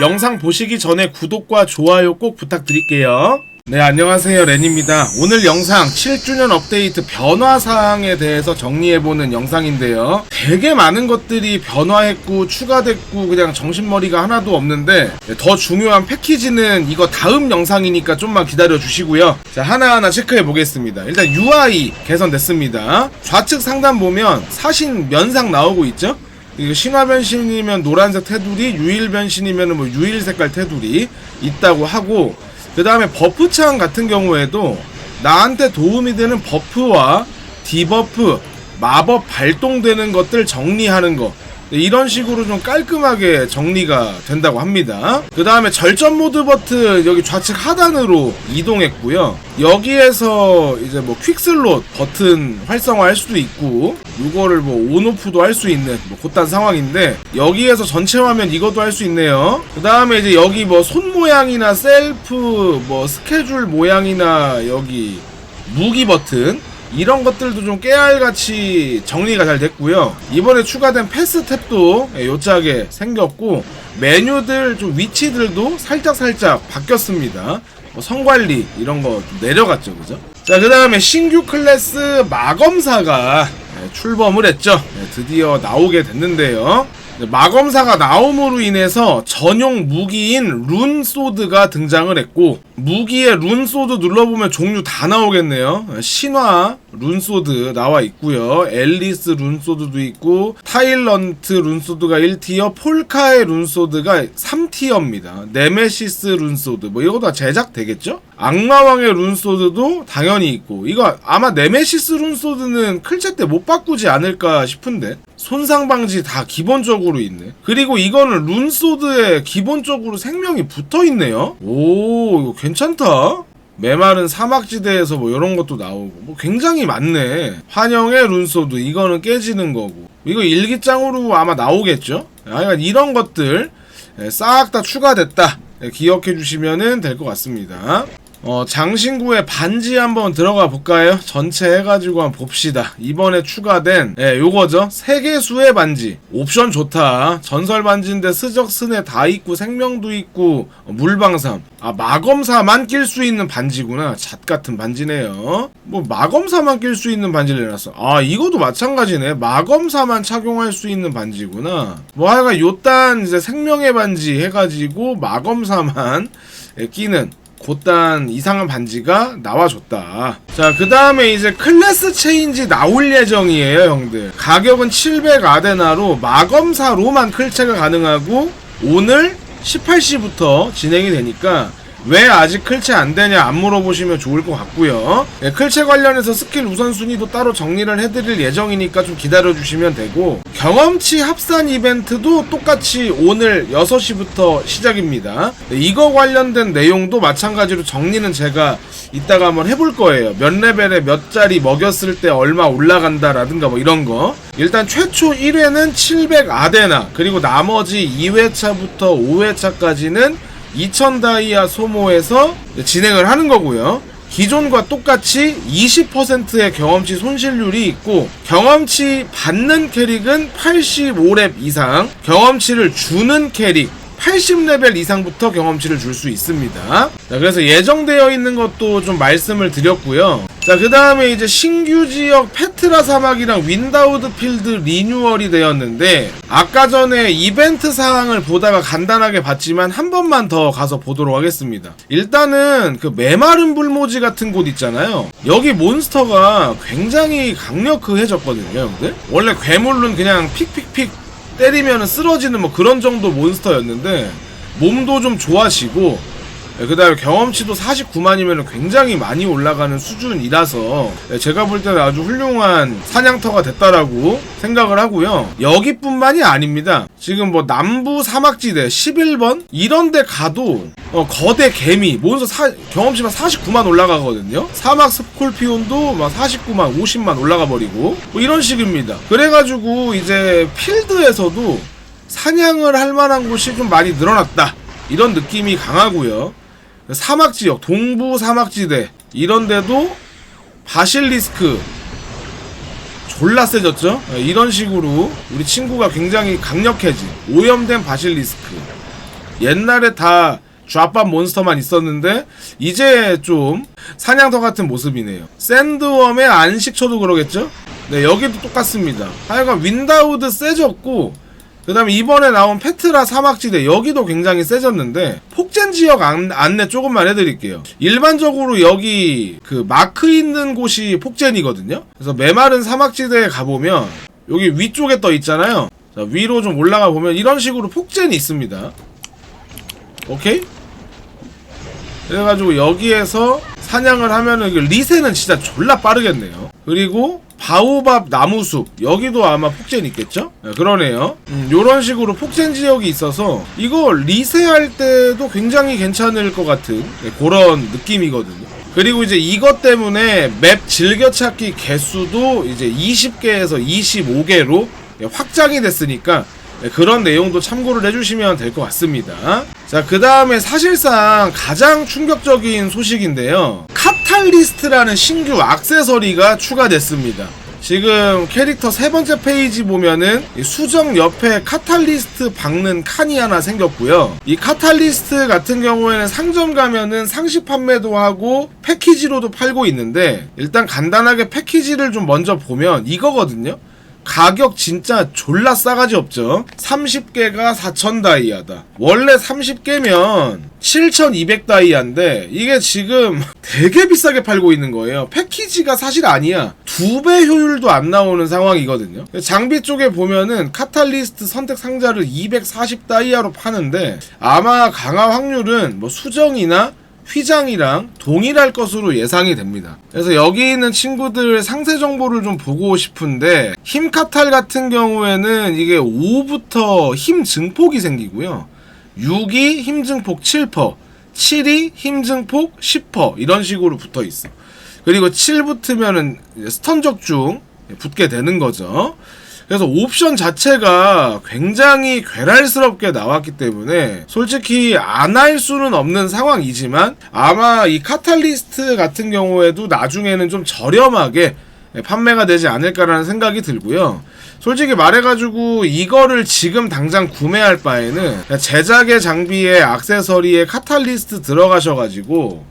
영상 보시기 전에 구독과 좋아요 꼭 부탁드릴게요. 네, 안녕하세요. 렌입니다. 오늘 영상 7주년 업데이트 변화사항에 대해서 정리해보는 영상인데요. 되게 많은 것들이 변화했고, 추가됐고, 그냥 정신머리가 하나도 없는데, 네, 더 중요한 패키지는 이거 다음 영상이니까 좀만 기다려주시고요. 자, 하나하나 체크해보겠습니다. 일단 UI 개선됐습니다. 좌측 상단 보면 사신 면상 나오고 있죠? 이거 신화 변신이면 노란색 테두리, 유일 변신이면 뭐 유일 색깔 테두리 있다고 하고 그 다음에 버프 창 같은 경우에도 나한테 도움이 되는 버프와 디버프, 마법 발동되는 것들 정리하는 거. 네, 이런 식으로 좀 깔끔하게 정리가 된다고 합니다. 그 다음에 절전 모드 버튼 여기 좌측 하단으로 이동했고요. 여기에서 이제 뭐 퀵슬롯 버튼 활성화할 수도 있고 이거를 뭐 온오프도 할 수 있는 뭐 그딴 상황인데 여기에서 전체 화면 이것도 할 수 있네요. 그 다음에 이제 여기 뭐 손 모양이나 셀프 뭐 스케줄 모양이나 여기 무기 버튼 이런 것들도 좀 깨알같이 정리가 잘 됐고요. 이번에 추가된 패스 탭도 예, 요짝에 생겼고 메뉴들 좀 위치들도 살짝 살짝 바뀌었습니다. 뭐 성관리 이런 거좀 내려갔죠, 그죠? 자, 그 다음에 신규 클래스 마검사가 예, 출범을 했죠. 예, 드디어 나오게 됐는데요. 네, 마검사가 나옴으로 인해서 전용 무기인 룬소드가 등장을 했고 무기에 룬소드 눌러보면 종류 다 나오겠네요. 신화 룬소드 나와 있고요. 앨리스 룬소드도 있고 타일런트 룬소드가 1티어 폴카의 룬소드가 3티어입니다. 네메시스 룬소드. 뭐 이거 다 제작되겠죠? 악마왕의 룬소드도 당연히 있고 이거 아마 네메시스 룬소드는 클체 때 못 바꾸지 않을까 싶은데 손상 방지 다 기본적으로 있네. 그리고 이거는 룬소드에 기본적으로 생명이 붙어 있네요. 오, 이거 괜찮다. 메마른 사막지대에서 뭐 이런 것도 나오고 뭐 굉장히 많네. 환영의 룬소드 이거는 깨지는 거고 이거 일기장으로 아마 나오겠죠. 하여간 이런 것들 예, 싹다 추가됐다. 예, 기억해 주시면 될 것 같습니다. 어, 장신구의 반지 한번 들어가 볼까요? 전체 해가지고 한번 봅시다. 이번에 추가된, 예, 요거죠. 세계수의 반지. 옵션 좋다. 전설 반지인데 스적, 스네 다 있고, 생명도 있고, 어, 물방삼. 아, 마검사만 낄 수 있는 반지구나. 잣 같은 반지네요. 뭐, 마검사만 낄 수 있는 반지를 내놨어. 아, 이것도 마찬가지네. 마검사만 착용할 수 있는 반지구나. 뭐, 하여간 요딴 이제 생명의 반지 해가지고, 마검사만 예, 끼는 곧단 이상한 반지가 나와줬다. 자, 그 다음에 이제 클래스 체인지 나올 예정이에요, 형들. 가격은 700 아데나로 마검사로만 클체가 가능하고, 오늘 18시부터 진행이 되니까, 왜 아직 클체 안 되냐 안 물어보시면 좋을 것 같고요. 예, 클체 관련해서 스킬 우선순위도 따로 정리를 해드릴 예정이니까 좀 기다려주시면 되고 경험치 합산 이벤트도 똑같이 오늘 6시부터 시작입니다. 네, 이거 관련된 내용도 마찬가지로 정리는 제가 이따가 한번 해볼 거예요. 몇 레벨에 몇 자리 먹였을 때 얼마 올라간다라든가 뭐 이런 거. 일단 최초 1회는 700 아데나 그리고 나머지 2회차부터 5회차까지는 2000 다이아 소모해서 진행을 하는 거고요. 기존과 똑같이 20%의 경험치 손실률이 있고 경험치 받는 캐릭은 85렙 이상, 경험치를 주는 캐릭 80레벨 이상부터 경험치를 줄 수 있습니다. 자, 그래서 예정되어 있는 것도 좀 말씀을 드렸고요. 자, 그 다음에 이제 신규 지역 페트라 사막이랑 윈다우드 필드 리뉴얼이 되었는데, 아까 전에 이벤트 사항을 보다가 간단하게 봤지만, 한 번만 더 가서 보도록 하겠습니다. 일단은 그 메마른 불모지 같은 곳 있잖아요. 여기 몬스터가 굉장히 강력해졌거든요, 형들. 원래 괴물은 그냥 픽픽픽 때리면 쓰러지는 뭐 그런 정도 몬스터였는데 몸도 좀 좋아지고 그 다음에 경험치도 49만이면 굉장히 많이 올라가는 수준이라서 예, 제가 볼 때는 아주 훌륭한 사냥터가 됐다라고 생각을 하고요. 여기뿐만이 아닙니다. 지금 뭐 남부 사막지대 11번 이런데 가도 어, 거대 개미 몬스터 사, 경험치만 49만 올라가거든요. 사막 스콜피온도 막 49만 50만 올라가 버리고 뭐 이런 식입니다. 그래가지고 이제 필드에서도 사냥을 할 만한 곳이 좀 많이 늘어났다. 이런 느낌이 강하고요. 사막 지역, 동부 사막지대 이런 데도 바실리스크 졸라 세졌죠? 예, 이런 식으로 우리 친구가 굉장히 강력해진 오염된 바실리스크 옛날에 다 좌밥 몬스터만 있었는데 이제 좀 사냥터 같은 모습이네요 샌드웜의 안식초도 그러겠죠? 네 여기도 똑같습니다 하여간 윈다우드 세졌고 그 다음에 이번에 나온 페트라 사막지대 여기도 굉장히 세졌는데 폭젠 지역 안, 안내 조금만 해드릴게요 일반적으로 여기 그 마크 있는 곳이 폭젠이거든요 그래서 메마른 사막지대에 가보면 여기 위쪽에 떠 있잖아요 자, 위로 좀 올라가 보면 이런 식으로 폭젠이 있습니다 오케이? 그래가지고 여기에서 사냥을 하면은 그 리세는 진짜 졸라 빠르겠네요. 그리고 바오밥 나무숲 여기도 아마 폭젠 있겠죠? 네, 그러네요. 음, 요런 식으로 폭젠 지역이 있어서 이거 리세할 때도 굉장히 괜찮을 것 같은 네, 그런 느낌이거든요. 그리고 이제 이것 때문에 맵 즐겨찾기 개수도 이제 20개에서 25개로 확장이 됐으니까 네, 그런 내용도 참고를 해주시면 될 것 같습니다. 자, 그 다음에 사실상 가장 충격적인 소식인데요. 카탈리스트라는 신규 악세서리가 추가됐습니다. 지금 캐릭터 세 번째 페이지 보면은 이 수정 옆에 카탈리스트 박는 칸이 하나 생겼고요. 이 카탈리스트 같은 경우에는 상점 가면은 상시 판매도 하고 패키지로도 팔고 있는데 일단 간단하게 패키지를 좀 먼저 보면 이거거든요. 가격 진짜 졸라 싸가지 없죠? 30개가 4,000 다이아다. 원래 30개면 7,200 다이아인데 이게 지금 되게 비싸게 팔고 있는 거예요. 패키지가 사실 아니야. 두 배 효율도 안 나오는 상황이거든요. 장비 쪽에 보면은 카탈리스트 선택 상자를 240 다이아로 파는데 아마 강화 확률은 뭐 수정이나 휘장이랑 동일할 것으로 예상이 됩니다. 그래서 여기 있는 친구들 상세 정보를 좀 보고 싶은데 힘 카탈 같은 경우에는 이게 5부터 힘 증폭이 생기고요. 6이 힘 증폭 7%, 7이 힘 증폭 10% 이런 식으로 붙어 있어. 그리고 7 붙으면은 스턴 적중 붙게 되는 거죠. 그래서 옵션 자체가 굉장히 괴랄스럽게 나왔기 때문에 솔직히 안 할 수는 없는 상황이지만 아마 이 카탈리스트 같은 경우에도 나중에는 좀 저렴하게 판매가 되지 않을까라는 생각이 들고요. 솔직히 말해가지고 이거를 지금 당장 구매할 바에는 제작의 장비에 악세서리에 카탈리스트 들어가셔가지고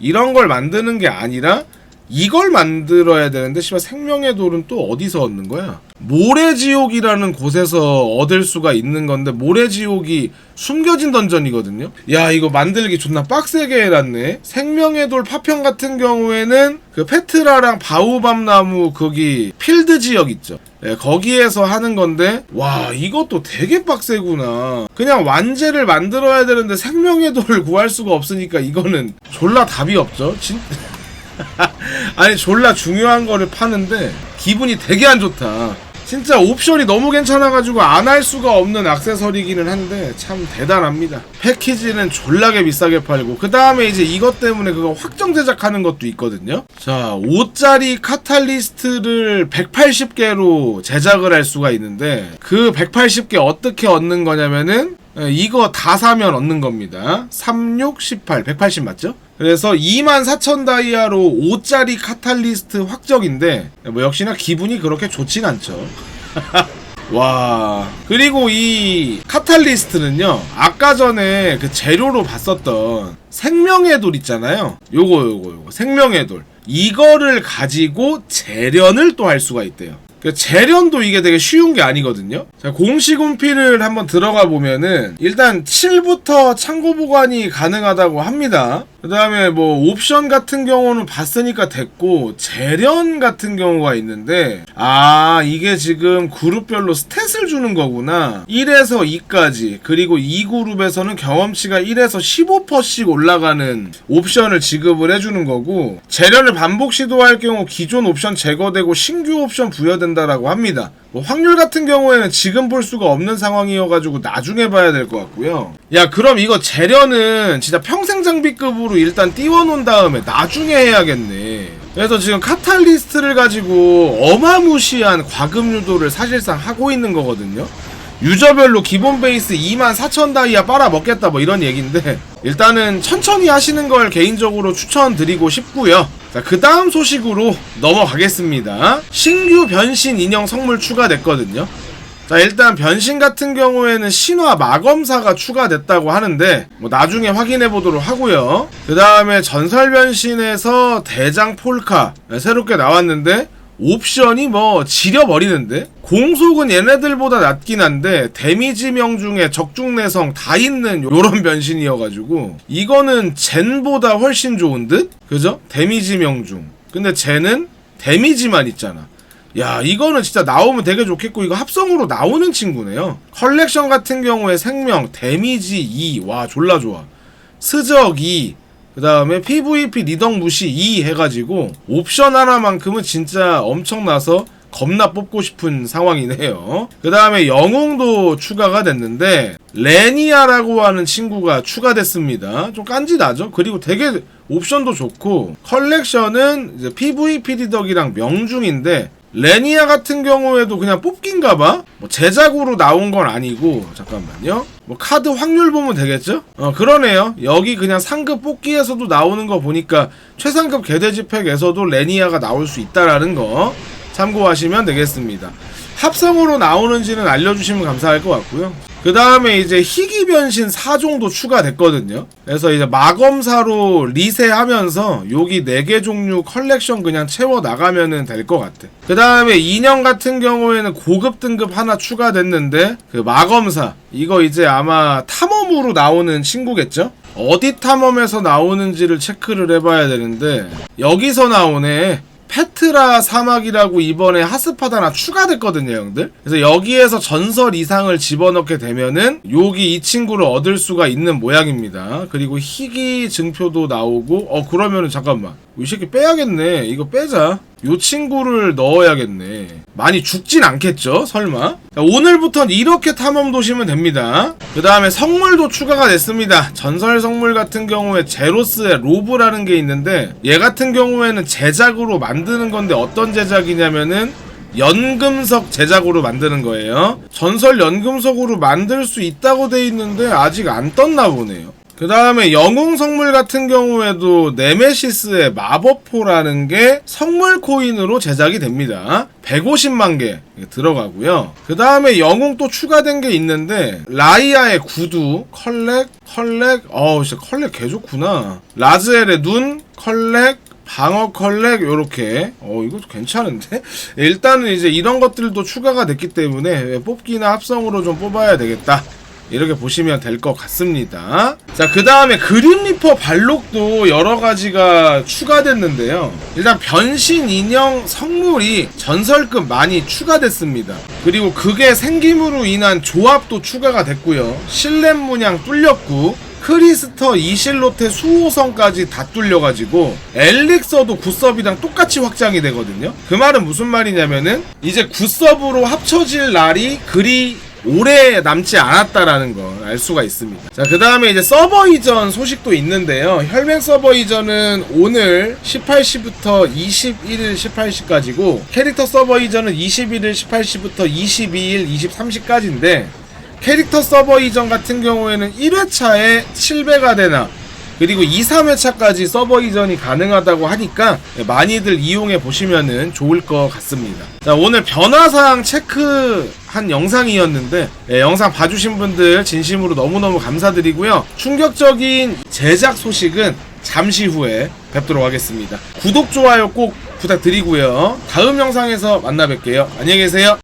이런 걸 만드는 게 아니라 이걸 만들어야 되는데 씨발 생명의 돌은 또 어디서 얻는 거야? 모래지옥이라는 곳에서 얻을 수가 있는 건데 모래지옥이 숨겨진 던전이거든요. 야 이거 만들기 존나 빡세게 해놨네. 생명의 돌 파편 같은 경우에는 그 페트라랑 바우밤 나무 거기 필드 지역 있죠. 예, 거기에서 하는 건데 와 이것도 되게 빡세구나. 그냥 완제를 만들어야 되는데 생명의 돌을 구할 수가 없으니까 이거는 졸라 답이 없죠. 진 아니 졸라 중요한 거를 파는데 기분이 되게 안 좋다. 진짜 옵션이 너무 괜찮아가지고 안 할 수가 없는 악세서리기는 한데 참 대단합니다. 패키지는 졸라게 비싸게 팔고 그 다음에 이제 이것 때문에 그거 확정 제작하는 것도 있거든요. 자 5짜리 카탈리스트를 180개로 제작을 할 수가 있는데 그 180개 어떻게 얻는 거냐면은 예, 이거 다 사면 얻는 겁니다. 36, 18, 180 맞죠? 그래서 24,000 다이아로 5짜리 카탈리스트 확정인데 뭐 역시나 기분이 그렇게 좋진 않죠. 와 그리고 이 카탈리스트는요 아까 전에 그 재료로 봤었던 생명의 돌 있잖아요 요거 요거 요거 생명의 돌 이거를 가지고 재련을 또 할 수가 있대요 그 재련도 이게 되게 쉬운 게 아니거든요. 자, 공식 운피를 한번 들어가 보면은 일단 7부터 창고 보관이 가능하다고 합니다. 그 다음에 뭐 옵션 같은 경우는 봤으니까 됐고 재련 같은 경우가 있는데 아 이게 지금 그룹별로 스탯을 주는 거구나. 1에서 2까지. 그리고 2그룹에서는 경험치가 1에서 15%씩 올라가는 옵션을 지급을 해주는 거고 재련을 반복 시도할 경우 기존 옵션 제거되고 신규 옵션 부여된다라고 합니다 뭐 확률 같은 경우에는 지금 볼 수가 없는 상황이어가지고 나중에 봐야 될 것 같고요. 야 그럼 이거 재련은 진짜 평생 장비급으로 일단 띄워놓은 다음에 나중에 해야겠네. 그래서 지금 카탈리스트를 가지고 어마무시한 과금 유도를 사실상 하고 있는 거거든요. 유저별로 기본 베이스 24,000 다이아 빨아먹겠다 뭐 이런 얘기인데 일단은 천천히 하시는 걸 개인적으로 추천드리고 싶고요. 자, 그 다음 소식으로 넘어가겠습니다. 신규 변신 인형 성물 추가됐거든요. 자, 일단 변신 같은 경우에는 신화 마검사가 추가됐다고 하는데, 뭐, 나중에 확인해 보도록 하고요. 그 다음에 전설 변신에서 대장 폴카, 네, 새롭게 나왔는데, 옵션이 뭐, 지려버리는데? 공속은 얘네들보다 낮긴 한데, 데미지명 중에 적중내성 다 있는 요런 변신이어가지고, 이거는 젠보다 훨씬 좋은 듯? 그죠? 데미지명 중. 근데 젠은 데미지만 있잖아. 야 이거는 진짜 나오면 되게 좋겠고 이거 합성으로 나오는 친구네요 컬렉션 같은 경우에 생명 데미지 2 와 졸라 좋아 스적 2 그 다음에 PVP 리덕 무시 2 해가지고 옵션 하나만큼은 진짜 엄청나서 겁나 뽑고 싶은 상황이네요. 그 다음에 영웅도 추가가 됐는데 레니아라고 하는 친구가 추가됐습니다. 좀 깐지나죠? 그리고 되게 옵션도 좋고 컬렉션은 PVP 리덕이랑 명중인데 레니아 같은 경우에도 그냥 뽑긴가 봐? 뭐 제작으로 나온 건 아니고 잠깐만요. 뭐 카드 확률 보면 되겠죠? 어 그러네요. 여기 그냥 상급 뽑기에서도 나오는 거 보니까 최상급 개돼지 팩에서도 레니아가 나올 수 있다라는 거 참고하시면 되겠습니다. 합성으로 나오는지는 알려주시면 감사할 것 같고요. 그 다음에 이제 희귀 변신 4종도 추가됐거든요. 그래서 이제 마검사로 리세하면서 여기 4개 종류 컬렉션 그냥 채워 나가면은 될 것 같아. 그 다음에 인형 같은 경우에는 고급 등급 하나 추가됐는데 그 마검사 이거 이제 아마 탐험으로 나오는 친구겠죠? 어디 탐험에서 나오는지를 체크를 해봐야 되는데 여기서 나오네. 페트라 사막이라고 이번에 하스파다나 추가됐거든요, 형들. 그래서 여기에서 전설 이상을 집어넣게 되면은 여기 이 친구를 얻을 수가 있는 모양입니다. 그리고 희귀 증표도 나오고, 어 그러면은 잠깐만, 이 새끼 빼야겠네. 이거 빼자. 요 친구를 넣어야겠네. 많이 죽진 않겠죠? 설마? 자, 오늘부터는 이렇게 탐험 도시면 됩니다. 그 다음에 성물도 추가가 됐습니다. 전설 성물 같은 경우에 제로스의 로브라는 게 있는데 얘 같은 경우에는 제작으로 만드는 건데 어떤 제작이냐면은 연금석 제작으로 만드는 거예요. 전설 연금석으로 만들 수 있다고 돼 있는데 아직 안 떴나 보네요. 그 다음에 영웅 성물 같은 경우에도 네메시스의 마법포라는 게 성물 코인으로 제작이 됩니다. 150만 개 들어가고요. 그 다음에 영웅 또 추가된 게 있는데 라이아의 구두, 컬렉, 컬렉, 어우 진짜 컬렉 개 좋구나. 라즈엘의 눈, 컬렉, 방어 컬렉 요렇게 어 이것도 괜찮은데 일단은 이제 이런 것들도 추가가 됐기 때문에 뽑기나 합성으로 좀 뽑아야 되겠다 이렇게 보시면 될 것 같습니다. 자, 그 다음에 그린 리퍼 발록도 여러 가지가 추가됐는데요. 일단 변신 인형 성물이 전설급 많이 추가됐습니다. 그리고 그게 생김으로 인한 조합도 추가가 됐고요. 실렘 문양 뚫렸고, 크리스터 이실로테 수호성까지 다 뚫려가지고 엘릭서도 굿섭이랑 똑같이 확장이 되거든요. 그 말은 무슨 말이냐면은 이제 굿섭으로 합쳐질 날이 그리 오래 남지 않았다라는 걸 알 수가 있습니다. 자, 그 다음에 이제 서버 이전 소식도 있는데요. 혈맹 서버 이전은 오늘 18시부터 21일 18시까지고 캐릭터 서버 이전은 21일 18시부터 22일 23시까지인데 캐릭터 서버 이전 같은 경우에는 1회차에 7배가 되나 그리고 2, 3회차까지 서버 이전이 가능하다고 하니까 많이들 이용해 보시면은 좋을 것 같습니다. 자, 오늘 변화사항 체크한 영상이었는데 예, 영상 봐주신 분들 진심으로 너무너무 감사드리고요. 충격적인 제작 소식은 잠시 후에 뵙도록 하겠습니다. 구독, 좋아요 꼭 부탁드리고요. 다음 영상에서 만나 뵐게요. 안녕히 계세요.